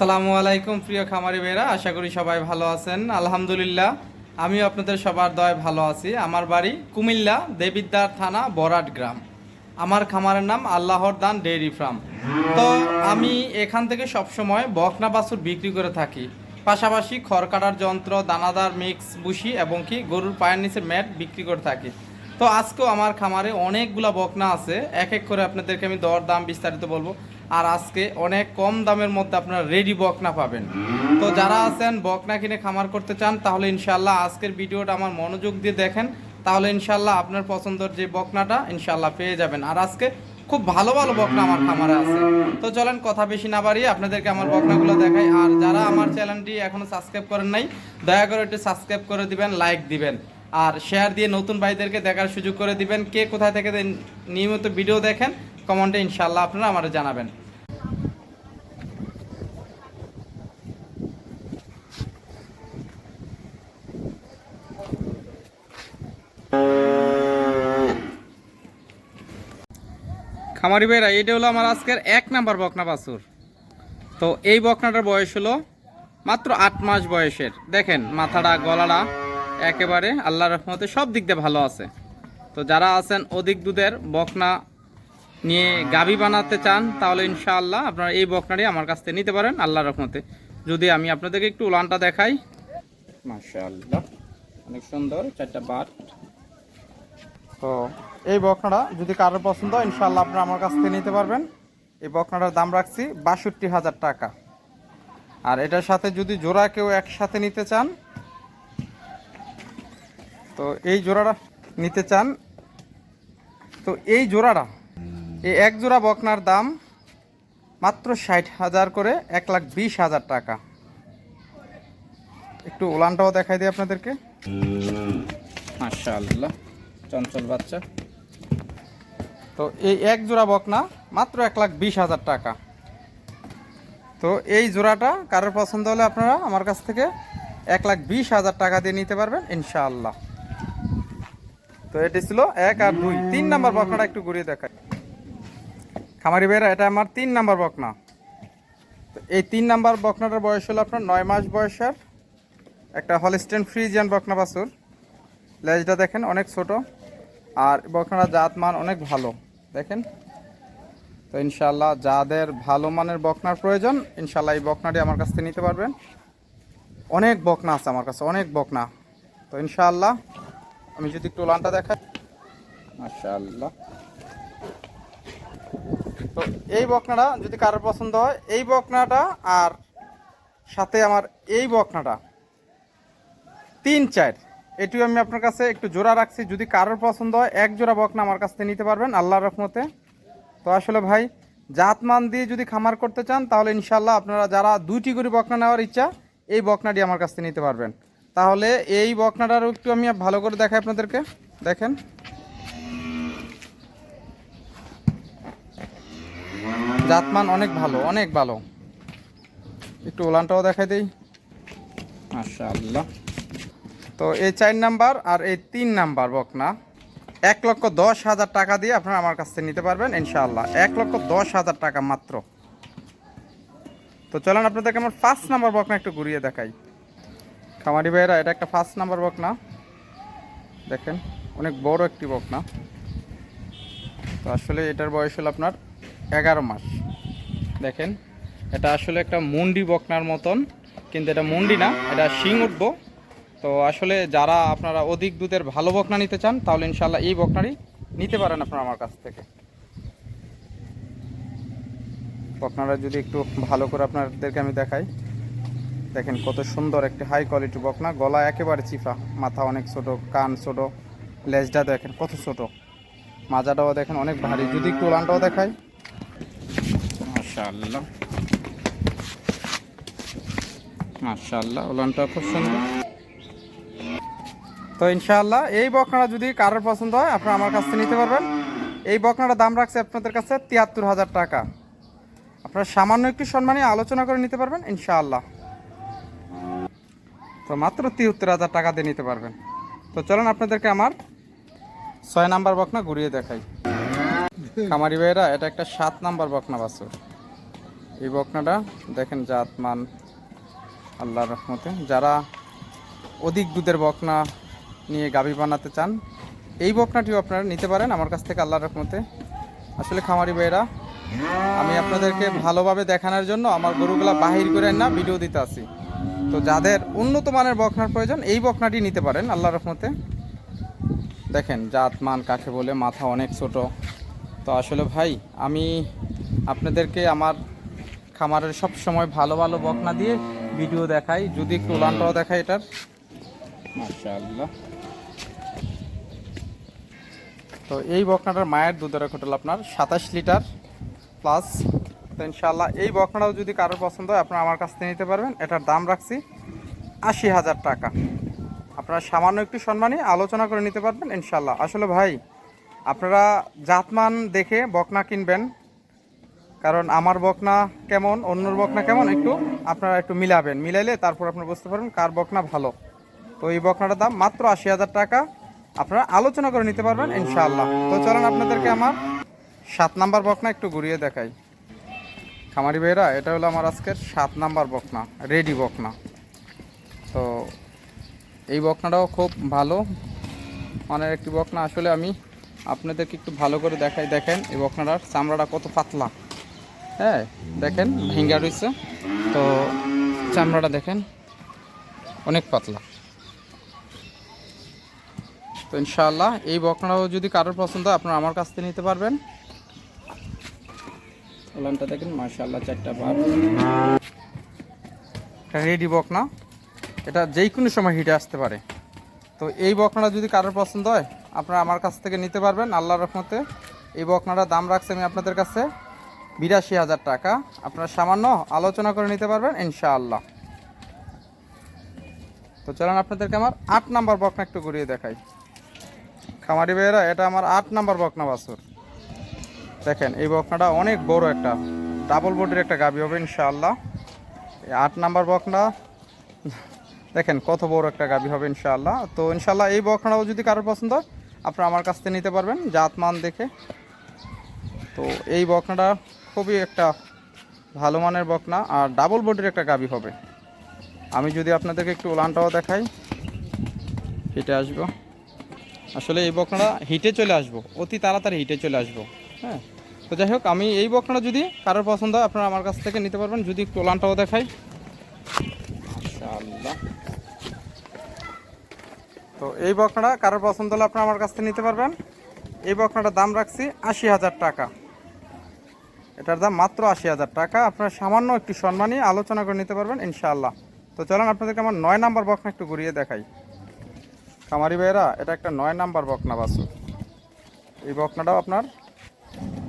আসসালামু আলাইকুম, প্রিয় খামারি ভাইরা আশা করি সবাই ভালো আছেন। আলহামদুলিল্লাহ, আমিও আপনাদের সবার দয় ভালো আছি। আমার বাড়ি কুমিল্লা দেবিদ্দার থানা, বরাট গ্রাম। আমার খামারের নাম আল্লাহর দান ডেইরি ফার্ম। তো আমি এখান থেকে সবসময় বকনা বাছুর বিক্রি করে থাকি। পাশাপাশি খড় কাটার যন্ত্র, দানাদার মিক্স বুসি এবং কি গরুর পায়ের নিচে ম্যাট বিক্রি করে থাকি। তো আজকেও আমার খামারে অনেকগুলা বকনা আছে। এক এক করে আপনাদেরকে আমি দর দাম বিস্তারিত বলব। আর আজকে অনেক কম দামের মধ্যে আপনারা রেডি বকনা পাবেন। তো যারা আছেন, বকনা কিনে খামার করতে চান, তাহলে ইনশাল্লাহ আজকের ভিডিওটা আমার মনোযোগ দিয়ে দেখেন। তাহলে ইনশাল্লাহ আপনার পছন্দের যে বকনাটা ইনশাল্লাহ পেয়ে যাবেন। আর আজকে খুব ভালো ভালো বকনা আমার খামারে আছে। তো চলেন কথা বেশি না বাড়িয়ে আপনাদেরকে আমার বকনাগুলো দেখাই। আর যারা আমার চ্যানেলটি এখনও সাবস্ক্রাইব করেন নাই, দয়া করে একটু সাবস্ক্রাইব করে দিবেন, লাইক দিবেন। আর শেয়ার দিয়ে নতুন ভাইদেরকে দেখার সুযোগ করে দিবেন। কে কোথায় থেকে নিয়মিত ভিডিও দেখেন কমেন্টে ইনশাল্লাহ আপনারা আমার জানাবেন। খামারি ভাইরা, এটা হলো আমার আজকের এক নাম্বার বকনা বাছুর। তো এই বকনাটার বয়স হলো মাত্র আট মাস বয়সের। দেখেন, মাথাটা, গলাটা একেবারে আল্লাহ রহমতে সব দিক দিয়ে ভালো আছে। তো যারা আছেন অধিক দুধের বকনা নিয়ে গাবি বানাতে চান, তাহলে ইনশাআল্লাহ আপনারা এই বকনাটি আমার কাছ থেকে নিতে পারেন আল্লাহর রহমতে। যদি আমি আপনাদেরকে একটু উলানটা দেখাই। মাশাআল্লাহ, অনেক সুন্দর, চারটা বাট। তো এই বকনাটা যদি কারোর পছন্দ হয়, ইনশাআল্লাহ আপনারা আমার কাছ থেকে নিতে পারবেন। এই বকনাটার দাম রাখছি বাষট্টি হাজার টাকা। আর এটার সাথে যদি জোড়া কেউ একসাথে নিতে চান তো এই জোড়াটা নিতে চান, তো এই জোড়াটা, এই এক জোড়া বকনার দাম মাত্র ষাট হাজার করে, এক লাখ বিশ হাজার টাকা। একটু ওলানটাও দেখাই দিই আপনাদেরকে। মাশাআল্লাহ, চঞ্চল বাচ্চা। তো এই এক জোড়া বকনা মাত্র এক লাখ বিশ হাজার টাকা। তো এই জোড়াটা কারোর পছন্দ হলে আপনারা আমার কাছ থেকে এক লাখ বিশ হাজার টাকা দিয়ে নিতে পারবেন, ইনশাআল্লাহ। তো এটি ছিল এক আর দুই। তিন নাম্বার বকনাটা একটু ঘুরিয়ে দেখায় খামারি ভাইরা এটা আমার তিন নাম্বার বকনা। তো এই তিন নাম্বার বকনাটার বয়স হলো আপনার নয় মাস বয়সের একটা হলিস্টেন ফ্রিজিয়ান বকনা বাছুর। লেজটা দেখেন, অনেক ছোট। আর বকনাটা জাত মান অনেক ভালো। দেখেন? তো ইনশাল্লাহ যাদের ভালো মানের বকনার প্রয়োজন ইনশাল্লাহ এই বকনাটি আমার কাছ থেকে নিতে পারবেন। অনেক বকনা আছে আমার কাছে, অনেক বকনা। তো ইনশাআল্লাহ আমি যদি একটু লানটা দেখাই। মাশাআল্লাহ। তো এই বকনাটা যদি কারোর পছন্দ হয়, এই বকনাটা আর সাথে আমার এই বকনাটা, তিন চার। এটিও আমি আপনার কাছে একটু জোড়া রাখছি। যদি কারোর পছন্দ হয়, এক জোড়া বকনা আমার কাছ থেকে নিতে পারবেন, আল্লাহর রহমতে। তো আসলে ভাই, জাতমান দিয়ে যদি খামার করতে চান, তাহলে ইনশাল্লাহ আপনারা যারা দুইটি করে বকনা নেওয়ার ইচ্ছা, এই বকনাটি আমার কাছ থেকে নিতে পারবেন। তাহলে এই বকনাটারও একটু আমি ভালো করে দেখাই আপনাদেরকে। দেখেন। জাতমান অনেক ভালো অনেক ভালো। একটু ওলানটাও দেখাই দিই। মাশাআল্লাহ। তো এই চার নাম্বার আর এই তিন নাম্বার বকনা, এক লক্ষ দশ হাজার টাকা দিয়ে আপনারা আমার কাছ থেকে নিতে পারবেন, ইনশাআল্লাহ। এক লক্ষ দশ হাজার টাকা মাত্র। তো চলেন আপনাদেরকে আমার ফার্স্ট নাম্বার বকনা একটু ঘুরিয়ে দেখাই। খামারি ভাইয়েরা, এটা একটা ফার্স্ট নাম্বার বকনা। দেখেন, অনেক বড় একটি বকনা। তো আসলে এটার বয়স হলো আপনার এগারো মাস। দেখেন, এটা আসলে একটা মুন্ডি বকনার মতন, কিন্তু এটা মুন্ডি না, এটা শিং উঠবো। তো আসলে যারা আপনারা অধিক দুধের ভালো বকনা নিতে চান, তাহলে ইনশাল্লাহ এই বকনারই নিতে পারেন আপনারা আমার কাছ থেকে। বকনারা যদি একটু ভালো করে আপনাদেরকে আমি দেখাই। দেখেন কত সুন্দর একটি হাই কোয়ালিটি বকনা। গলা একেবারে চিফা মাথা অনেক ছোট, কান ছোট, লেজটা দেখেন কত ছোট। মাজাটাও দেখেন অনেক ভারী। যদি একটু উলানটাও দেখাই। মাশাআল্লাহ। মাশাআল্লাহ উলানটা খুব সুন্দর। তো ইনশাআল্লাহ, এই বকনাটা যদি কারোর পছন্দ হয়, আপনারা আমার কাছ থেকে নিতে পারবেন। এই বকনাটা দাম রাখছে আপনাদের কাছে তিয়াত্তর হাজার টাকা। আপনারা সামান্য একটু সম্মানে আলোচনা করে নিতে পারবেন, ইনশাআল্লাহ। তো মাত্র তিয়াত্তর হাজার টাকা দিয়ে নিতে পারবেন। তো চলুন আপনাদেরকে আমার ছয় নাম্বার বকনা ঘুরিয়ে দেখাই। খামারি ভাইয়েরা, এটা একটা সাত নাম্বার বকনা বাছুর। এই বকনাটা দেখেন জাত মান আল্লাহর রহমতে। যারা অধিক দুধের বকনা নিয়ে গাভী বানাতে চান, এই বকনাটিও আপনারা নিতে পারেন। আমার কাছ থেকে আল্লাহ রহমতে। আসলে খামারি ভাইয়েরা, আমি আপনাদেরকে ভালোভাবে দেখানোর জন্য আমার গরুগুলা বাহির করে না, ভিডিও দিতে আসি। তো যাদের উন্নত মানের বকনার প্রয়োজন, এই বকনাটি নিতে পারেন আল্লাহর রহমতে। দেখেন, জাত, মান, কাকে বলে, মাথা অনেক ছোট। তো আসলে ভাই, আমি আপনাদেরকে আমার খামারের সব সময় ভালো ভালো বকনা দিয়ে ভিডিও দেখাই। যদি একটু উলানটাও দেখাই এটার। তো এই বকনাটার মায়ের দুধের হোটেল আপনার, সাতাশ লিটার, প্লাস তো ইনশাল্লাহ এই বকনাটাও যদি কারোর পছন্দ হয়, আপনারা আমার কাছ থেকে নিতে পারবেন। এটার দাম রাখছি আশি হাজার টাকা। আপনারা সামান্য একটু সম্মানী আলোচনা করে নিতে পারবেন ইনশাল্লাহ আসলে ভাই, আপনারা জাতমান দেখে বকনা কিনবেন, কারণ আমার বকনা কেমন, অন্যর বকনা কেমন, একটু আপনারা একটু মিলাবেন। মিলাইলে তারপর আপনারা বুঝতে পারবেন কার বকনা ভালো। তো এই বকনাটার দাম মাত্র আশি হাজার টাকা। আপনারা আলোচনা করে নিতে পারবেন, ইনশাআল্লাহ। তো চলেন আপনাদেরকে আমার সাত নাম্বার বকনা একটু ঘুরিয়ে দেখাই। খামারি ভাইরা এটা হলো আমার আজকের সাত নাম্বার বকনা রেডি বকনা। তো এই বকনাটাও খুব ভালো মানের একটি বকনা। আসলে আমি আপনাদেরকে একটু ভালো করে দেখাই, দেখেন এই বকনাটার চামড়াটা কত পাতলা। হ্যাঁ দেখেন ভেঙ্গা রয়েছে। তো চামড়াটা দেখেন, অনেক পাতলা। তো ইনশাআল্লাহ এই বকনাটাও যদি কারোর পছন্দ হয়, আপনারা আমার কাছ থেকে নিতে পারবেন। ওলানটা দেখেন, মাশাআল্লাহ চারটা বার। রেডি বকনা। এটা যেই কোনো সময় হিটে আসতে পারে। তো এই বকনাটা যদি কারোর পছন্দ হয়, আপনারা আমার কাছ থেকে নিতে পারবেন, আল্লাহর রহমতে। এই বকনাটার দাম রাখছি আমি আপনাদের কাছে বিরাশি হাজার টাকা। আপনারা সামান্য আলোচনা করে নিতে পারবেন, ইনশাআল্লাহ। তো চলেন আপনাদেরকে আমার আট নাম্বার বকনা একটু ঘুরিয়ে দেখাই। খামারি ভাইয়েরা, এটা আমার আট নাম্বার বকনা বাছুর। দেখেন, এই বকনাটা অনেক বড় একটা ডাবল বডির একটা গাবি হবে, ইনশাআল্লাহ। আট নাম্বার বকনা, দেখেন, কত বড় একটা গাবি হবে, ইনশাআল্লাহ। তো ইনশাআল্লাহ এই বকনাটাও যদি কারোর পছন্দ হয়, আপনারা আমার কাছ থেকে নিতে পারবেন জাত মান দেখে। তো এই বকনাটা খুবই একটা ভালো মানের বকনা, আর ডাবল বডির একটা গাবি হবে। আমি যদি আপনাদেরকে একটু ওলানটাও দেখাই, হিটে আসব। আসলে এই বকনাটা হিটে চলে আসব, অতি তাড়াতাড়ি হিটে চলে আসব। হ্যাঁ। তো যাই হোক, আমি এই বকনাটা যদি কারোর পছন্দ হয়, আপনারা আমার কাছ থেকে নিতে পারবেন। যদি একটু ওলানটাও দেখাই। তো এই বকনাটা কারোর পছন্দ হলে আপনারা আমার কাছ থেকে নিতে পারবেন। এই বকনাটার দাম রাখছি আশি হাজার টাকা। এটার দাম মাত্র আশি হাজার টাকা। আপনারা সামান্য একটু সম্মানী আলোচনা করে নিতে পারবেন, ইনশাআল্লাহ। তো চলেন, আপনাদেরকে আমার নয় নাম্বার বকনা একটু ঘুরিয়ে দেখাই। কামারি ভাইয়েরা, এটা একটা নয় নাম্বার বকনা বাসু এই বকনাটাও আপনার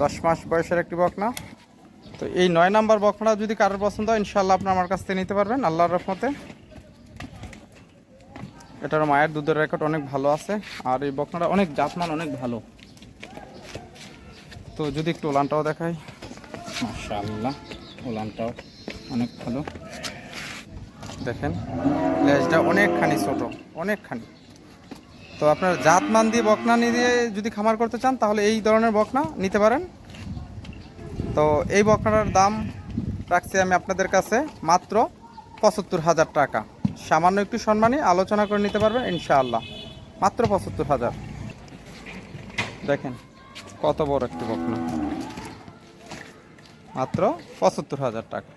দশ মাস বয়সের একটি বকনা। তো এই নয় নাম্বার বকনাটা যদি কারোর পছন্দ হয় ইনশাল্লাহ আপনি আমার কাছ থেকে নিতে পারবেন, আল্লাহর রহমতে। এটার মায়ের দুধের রেকর্ড অনেক ভালো আছে, আর এই বকনাটা অনেক জাতমান, অনেক ভালো। তো যদি একটু ওলানটাও দেখাই। মাশাআল্লাহ, ওলানটাও অনেক ভালো। দেখেন, লেজটা অনেকখানি ছোট, অনেকখানি। তো আপনার জাতমান দিয়ে বকনা নিয়ে যদি খামার করতে চান, তাহলে এই ধরনের বকনা নিতে পারেন। তো এই বকনাটার দাম রাখছি আমি আপনাদের কাছে মাত্র পঁচাত্তর হাজার টাকা। সামান্য একটু সম্মানী আলোচনা করে নিতে পারবেন, ইনশাআল্লাহ। মাত্র পঁচাত্তর হাজার। দেখেন, কত বড় একটি বকনা। মাত্র পঁচাত্তর হাজার টাকা।